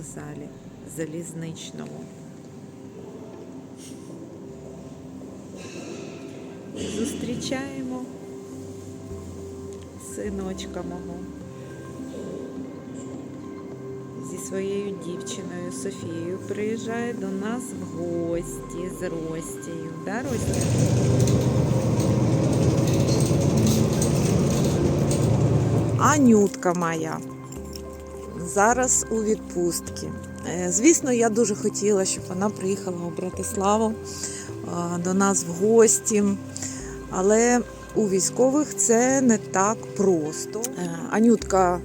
вокзалі залізничному. Зустрічаємо синочка мого зі своєю дівчиною Софією приїжджає до нас в гості з Ростією. Да, Ростя? Анютка моя зараз у відпустці. Е, Звісно, я дуже хотіла, щоб вона приїхала у Братиславу е, до нас в гості. Але у військових це не так просто. Е, Анютка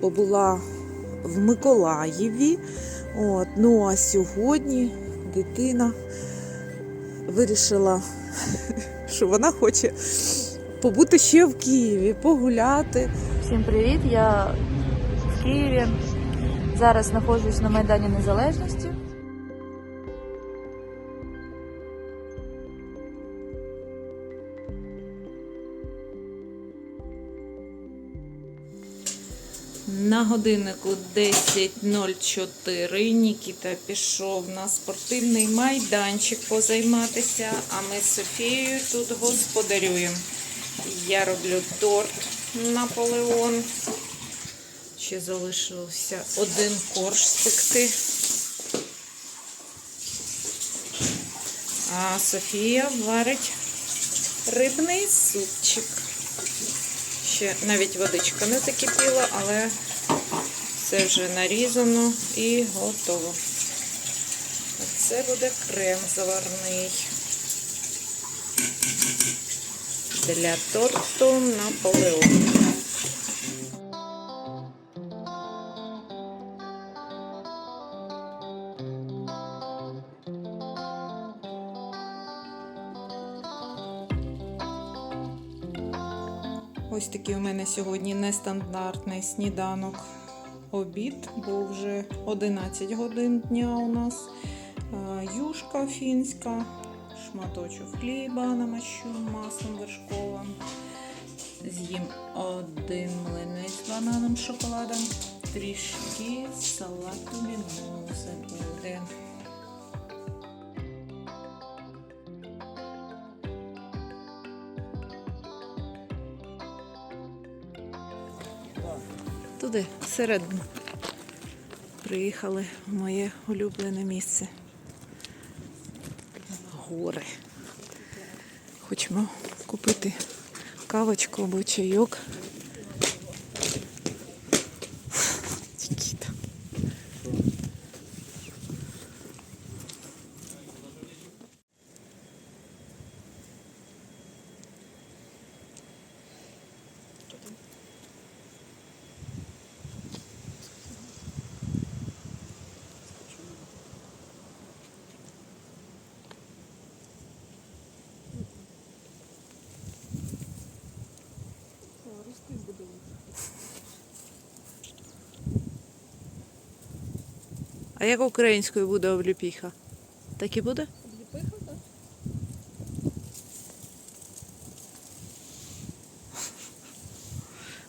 побула в Миколаєві. От, ну а сьогодні дитина вирішила, що вона хоче побути ще в Києві, погуляти. Всім привіт! Я Києві. Зараз знаходжусь на Майдані Незалежності. На годиннику 10.04 Нікіта пішов на спортивний майданчик позайматися, а ми з Софією тут господарюємо. Я роблю торт Наполеон. Ще залишився один корж спекти. А Софія варить рибний супчик. Ще навіть водичка не закипіла, але все вже нарізано і готово. Це буде крем заварний для торту Наполеон. Такий у мене сьогодні нестандартний сніданок обід, бо вже 11 годин дня у нас. Юшка фінська, шматочок хліба намащу маслом вершковим. З'їм один млинець з бананом шоколадом, трішки салату мімози буде. Всередину. Приїхали в моє улюблене місце. Гори. Хочемо купити кавочку або чайок. А як українською буде обліпіха? Так і буде? Обліпиха, так.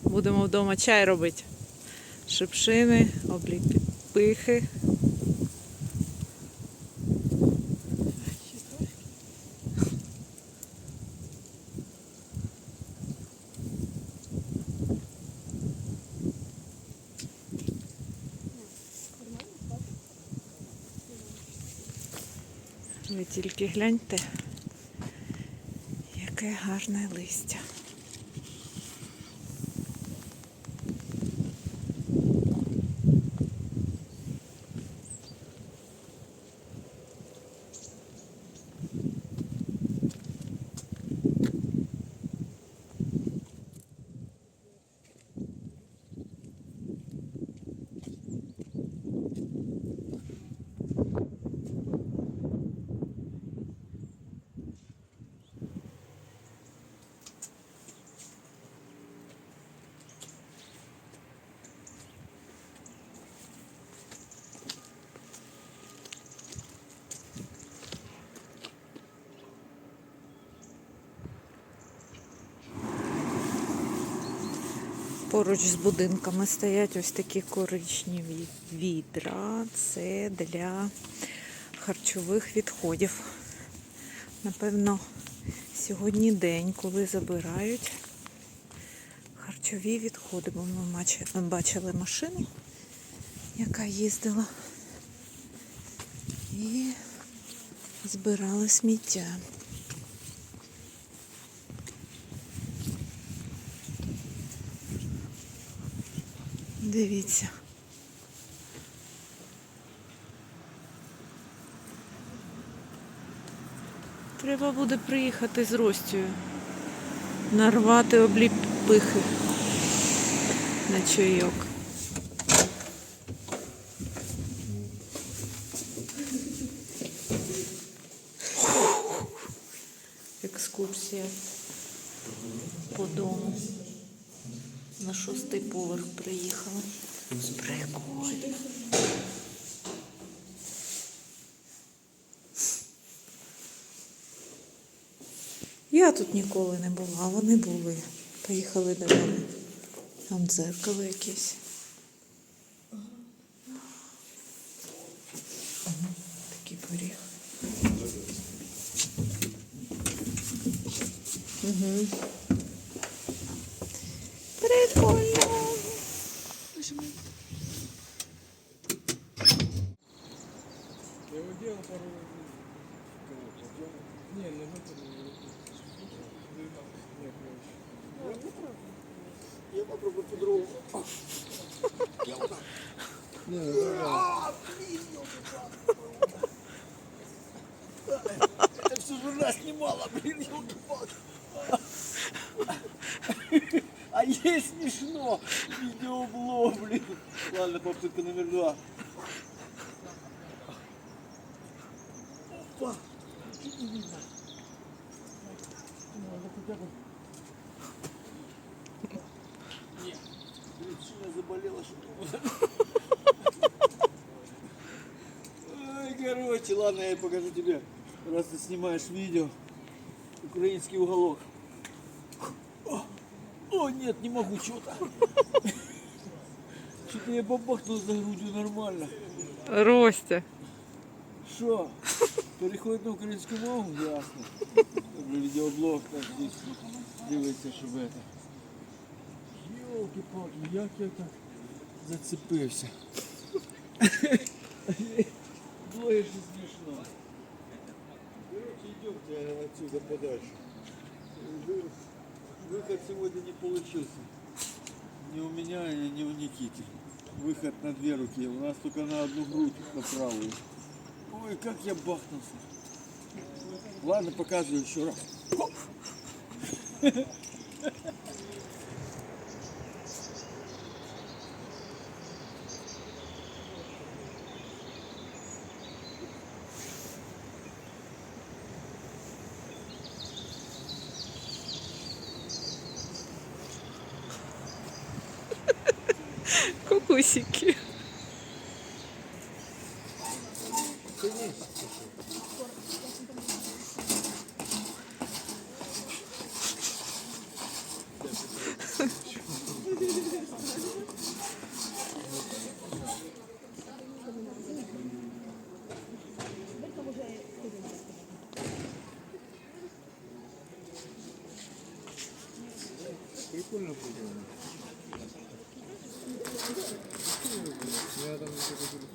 Будемо вдома чай робити. Шипшини, обліпихи. Ви тільки гляньте, яке гарне листя. Поруч з будинками стоять ось такі коричневі відра. Це для харчових відходів. Напевно, сьогодні день, коли забирають харчові відходи, бо ми бачили машину, яка їздила. І збирали сміття. Дивіться. Треба буде приїхати з Ростю. Нарвати обліпихи на чайок. Екскурсія по дому. На шостий поверх приїхала. Прикольно. Я тут ніколи не була, а вони були. Поїхали до мене. Там дзеркало якесь. Такий поріг. Угу. Прикольно. Я его делал пару раз. кого-то. Я- Не, ну это не- Нет, не очень. Я попробую по-другому. Не, ну да. Это все жена снимала, блин, елки-палки. Ей смешно. Видеоблог, блин. Ладно, попытка номер два. Опа. Не. Нет. Заболела, что Ой, короче, ладно, я покажу тебе, раз ты снимаешь видео, украинский уголок. О, о, нет, не могу, что-то. Что-то я бабахнул за грудью нормально. Ростя. Що? Переходить на українську мову? Ясно. Відеоблог так здесь дивиться, щоб это. Йолки-палки, як я так зацепився. Блогер же смешно. Короче, идемте отсюда подальше. Вы- Выход сегодня не получился. Ни у меня, ни у Никиты. Выход на две руки. У нас только на одну грудь, на правую. Ой, как я бахнулся. Ладно, показываю еще раз. Кукусики. ज़्यादा मुझे कुछ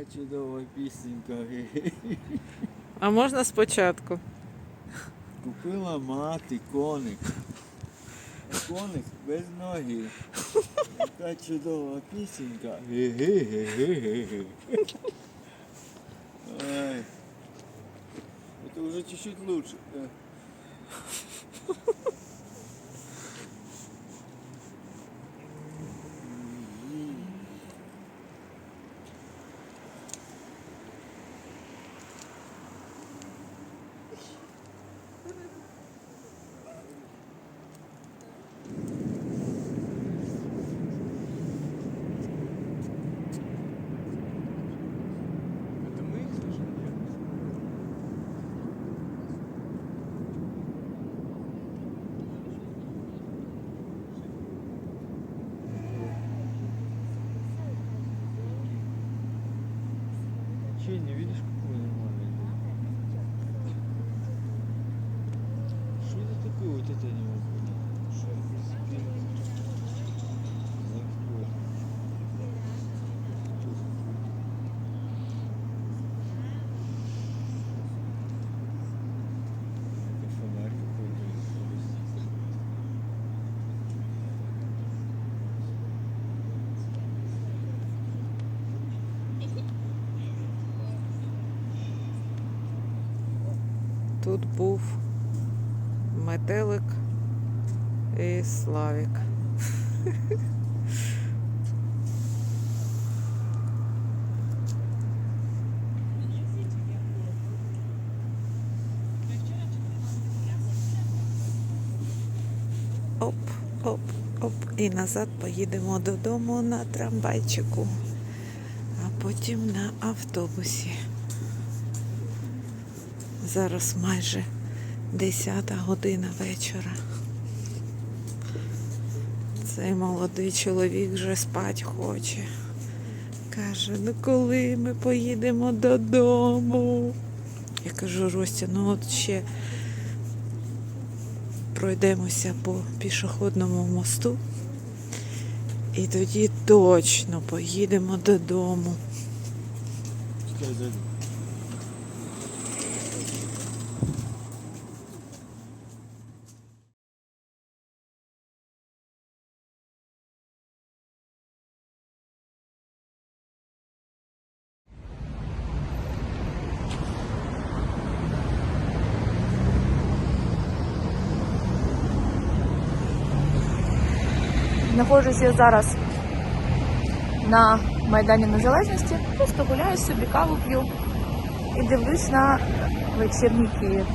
Яка чудова пісенька. А можна спочатку? Купила мати коник. А Коник без ноги. Яка чудова пісенька. Ге-ге-ге-ге-ге. Ой. Это уже чуть-чуть лучше. видишь? Тут був метелик і Славік. Оп, оп, оп. І назад поїдемо додому на трамвайчику, а потім на автобусі. Зараз майже 10 година вечора. Цей молодий чоловік вже спать хоче. Каже, ну коли ми поїдемо додому? Я кажу, Ростя, ну от ще пройдемося по пішохідному мосту. І тоді точно поїдемо додому. Пускай зайду. Знаходжусь я зараз на Майдані Незалежності. Просто гуляю собі, каву п'ю і дивлюсь на вечірній Київ.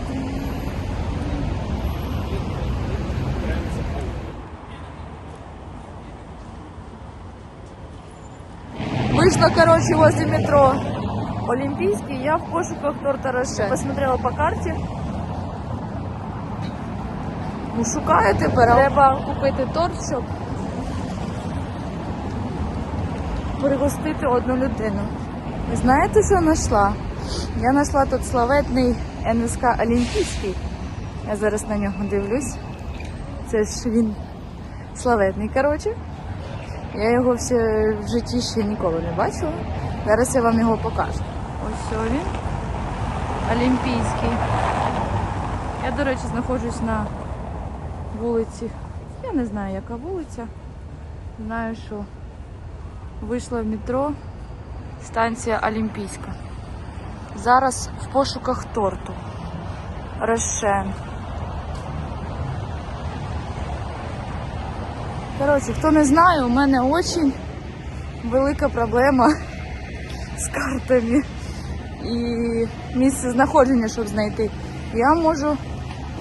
Вышла, короче, возле метро Олимпийский, я в пошуках торта Роше. Посмотрела по карте. Ну, шукаю тепер. Треба купити торт, щоб пригостити одну людину. Ви знаєте, що знайшла? Я знайшла тут славетний НСК Олімпійський. Я зараз на нього дивлюсь. Це ж він славетний, коротше. Я його все в житті ще ніколи не бачила. Зараз я вам його покажу. Ось він. Олімпійський. Я, до речі, знаходжусь на вулиці. Я не знаю, яка вулиця. Знаю, що вийшла в метро, станція Олімпійська. Зараз в пошуках торту. Рошен. Коротше, хто не знає, у мене дуже велика проблема з картами і місце знаходження, щоб знайти. Я можу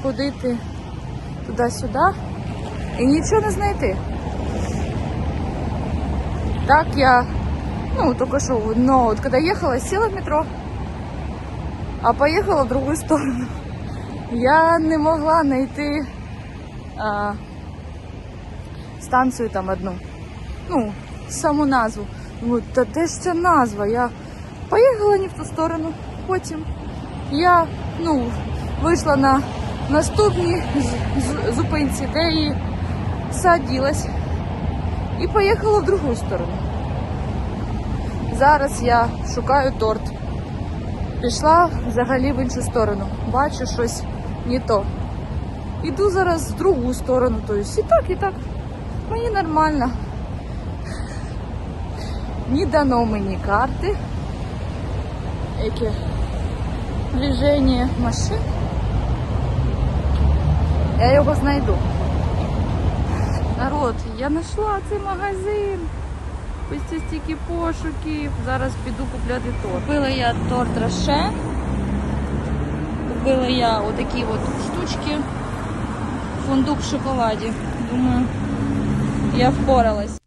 ходити туди-сюди і нічого не знайти. Так я, ну, только что, но вот когда ехала, села в метро, а поехала в другую сторону. Я не могла найти а, станцію там одну. Ну, саму назву. Думаю, та де ж ця назва? Я поїхала не в ту сторону. Потім я ну, вийшла на наступній зупинці, де і садилась. І поїхала в другу сторону. Зараз я шукаю торт. Пішла взагалі в іншу сторону. Бачу щось не то. Іду зараз в другу сторону. Тобто і так, і так. Мені нормально. Не дано мені карти. Яке движення машин. Я його знайду. Народ, я знайшла цей магазин. Ось це стільки пошуків. Зараз піду купляти торт. Купила я торт Роше. Купила я отакі от штучки. Фундук в шоколаді. Думаю, я впоралась.